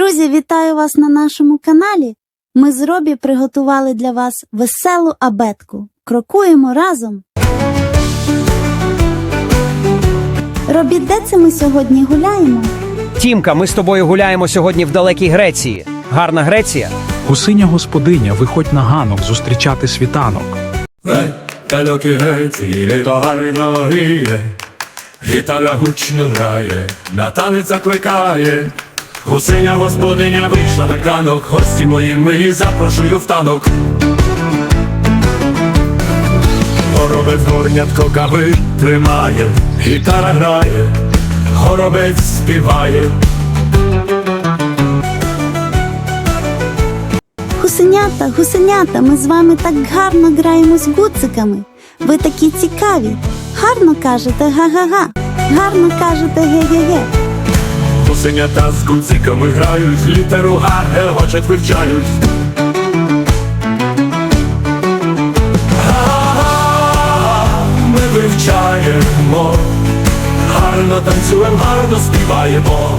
Друзі, вітаю вас на нашому каналі. Ми з Робі приготували для вас веселу абетку. Крокуємо разом. Робі, де це ми сьогодні гуляємо? Тімка, ми з тобою гуляємо сьогодні в далекій Греції. Гарна Греція. Гусиня господиня, виходь на ганок зустрічати світанок. Гей, далекі геці, літо гарно гріє, гітара гучно грає, на танець закликає. Гусиня господиня вийшла на ганок, гості мої милі запрошую в танок. Горобець горнятко кави тримає, гітара грає, горобець співає. Гусенята, гусенята, ми з вами так гарно граємось гуциками. Ви такі цікаві. Гарно кажете га-га-га. Гарно кажете ге-ге-ге. Гусенята з гудзиками грають, літеру Г гегочуть вивчають. Ми вивчаємо, гарно танцюємо, гарно співаємо.